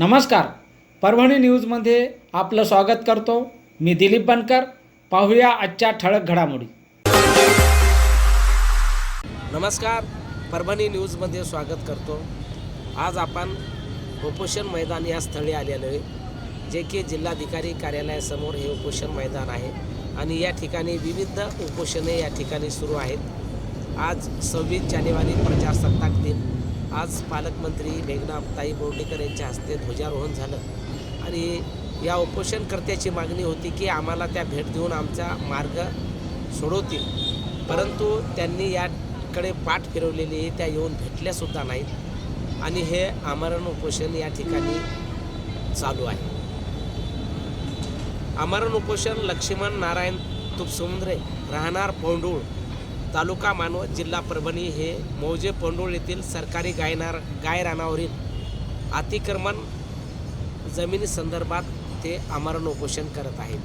नमस्कार. परभणी न्यूजमध्ये आपलं स्वागत करतो. मी दिलीप बनकर. पाहूया आजच्या ठळक घडामोडी. नमस्कार. परभणी न्यूजमध्ये स्वागत करतो. आज आपण उपोषण मैदान या स्थळी आलेलो आहे जे की जिल्हाधिकारी कार्यालयासमोर हे उपोषण मैदान आहे आणि या ठिकाणी विविध उपोषणे या ठिकाणी सुरू आहेत. आज सव्वीस जानेवारी प्रजासत्ताक दिन. आज पालकमंत्री मेघनाताई बोर्डेकर यांच्या हस्ते ध्वजारोहण झालं. आणि या उपोषणकर्त्याची मागणी होती की आम्हाला त्या भेट देऊन आमचा मार्ग सोडवतील. परंतु त्यांनी याकडे पाठ फिरवलेली आहे त्या येऊन भेटल्यासुद्धा नाहीत. आणि हे आमरण उपोषण या ठिकाणी चालू आहे. आमरण उपोषण लक्ष्मण नारायण तुपसमुद्रे राहणार पौंडूळ तालुका मानव जिल्हा परभणी हे मौजे पोंडोळ येथील सरकारी गायनार गाय रानावरील अतिक्रमण जमिनीसंदर्भात ते आमरण उपोषण करत आहेत.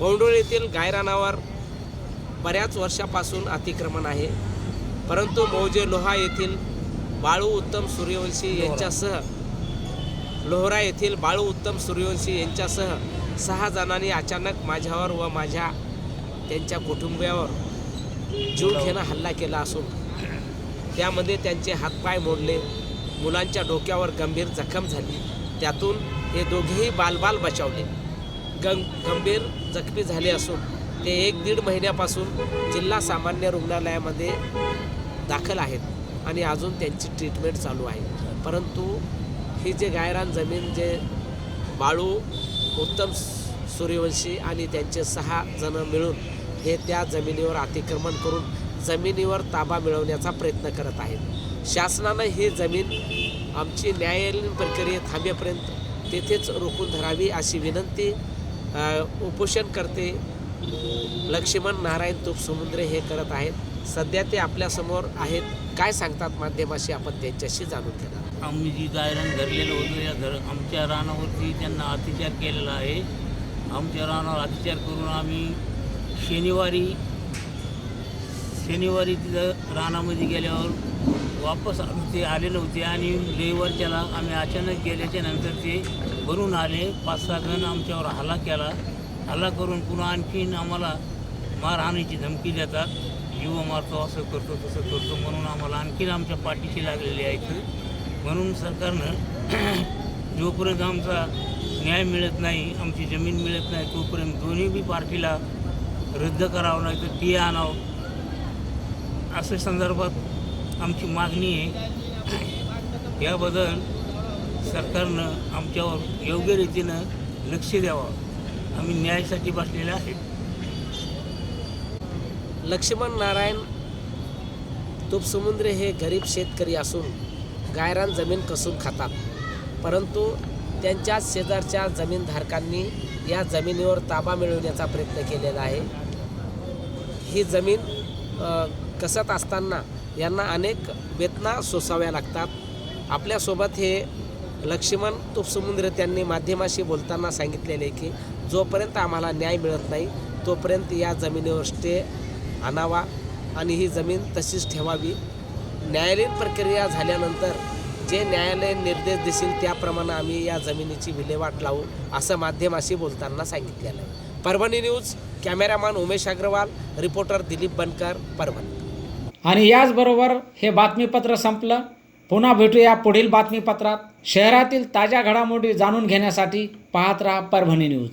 पौंडूळ येथील गायरानावर बऱ्याच वर्षापासून अतिक्रमण आहे. परंतु मौजे लोहा येथील बाळू उत्तम सूर्यवंशी यांच्यासह लोहरा येथील बाळू उत्तम सूर्यवंशी यांच्यासह सहा जणांनी अचानक माझ्यावर व माझ्या त्यांच्या कुटुंबियावर जीव घेणं हल्ला केला असून त्यामध्ये त्यांचे हातपाय मोडले मुलांच्या डोक्यावर गंभीर जखम झाली त्यातून हे दोघेही बालबाल बचावले. गं गंभीर जखमी झाले असून ते एक दीड महिन्यापासून जिल्हा सामान्य रुग्णालयामध्ये दाखल आहेत आणि अजून त्यांची ट्रीटमेंट चालू आहे. परंतु ही जे गायरान जमीन जे बाळू उत्तम सूर्यवंशी आणि त्यांचे सहा जण मिळून हे त्या जमिनीवर अतिक्रमण करून जमिनीवर ताबा मिळवण्याचा प्रयत्न करत आहेत. शासनानं ही जमीन आमची न्यायालयीन प्रक्रिया थांबेपर्यंत तेथेच रोखून धरावी अशी विनंती उपोषण उपोषणकर्ते लक्ष्मण नारायण तुप समुद्रे हे करत आहेत. सध्या ते आपल्यासमोर आहेत. काय सांगतात माध्यमाशी आपण त्यांच्याशी जाणून घेणार. आम्ही जी गायरान धरलेलं होतं या धर आमच्या रानावरती त्यांना अतिचार केलेला आहे. आमच्या रानावर अतिचार करून आम्ही शनिवारी शनिवारी तिथं रानामध्ये गेल्यावर वापस आम्ही ते आले नव्हते आणि रविवारच्याला आम्ही अचानक गेल्याच्यानंतर ते भरून आले. पाच सहा जण आमच्यावर हल्ला केला. हल्ला करून पुन्हा आणखीन आम्हाला मारहाणीची धमकी देतात. जीव मारतो असं करतो तसं करतो म्हणून आम्हाला आणखीन आमच्या पाठीशी लागलेली आहेत. म्हणून सरकारनं जोपर्यंत आमचा न्याय मिळत नाही आमची जमीन मिळत नाही तोपर्यंत दोन्ही बी पार्टीला रद्द करावं नाही तर टी आणावं. अशा संदर्भात आमची मागणी आहे. याबद्दल सरकारनं आमच्यावर योग्य रीतीनं लक्ष द्यावं. आम्ही न्यायासाठी बसलेले आहे लक्ष्मण नारायण तुपसमुद्रे हे गरीब शेतकरी असून गायरान जमीन कसून खातात. परंतु त्यांच्या शेजारच्या जमीनधारकांनी या जमिनीवर ताबा मिळवण्याचा प्रयत्न केलेला आहे. ही जमीन कसत असताना यांना अनेक वेदना सोसाव्या लागतात. आपल्यासोबत हे लक्ष्मण तुपसमुद्र त्यांनी माध्यमाशी बोलताना सांगितलेले की जोपर्यंत आम्हाला न्याय मिळत नाही तोपर्यंत या जमिनीवर स्टे आणावा आणि ही जमीन तशीच ठेवावी. न्यायालयीन प्रक्रिया झाल्यानंतर जे न्यायालय निर्देश देशील त्याप्रमाणे आम्ही या जमिनीची विल्हेवाट लावू असं माध्यमाशी बोलताना सांगितलेलं आहे. Parbhani news cameraman Umesh Agrawal reporter Dilip Bankar Parbhani. आणि याचबरोबर हे बातमीपत्र संपलं. पुन्हा भेटूया पुढील बातमीपत्रात. शहरातील ताज्या घडामोडी जाणून घेण्यासाठी पाहत राहा परभणी न्यूज.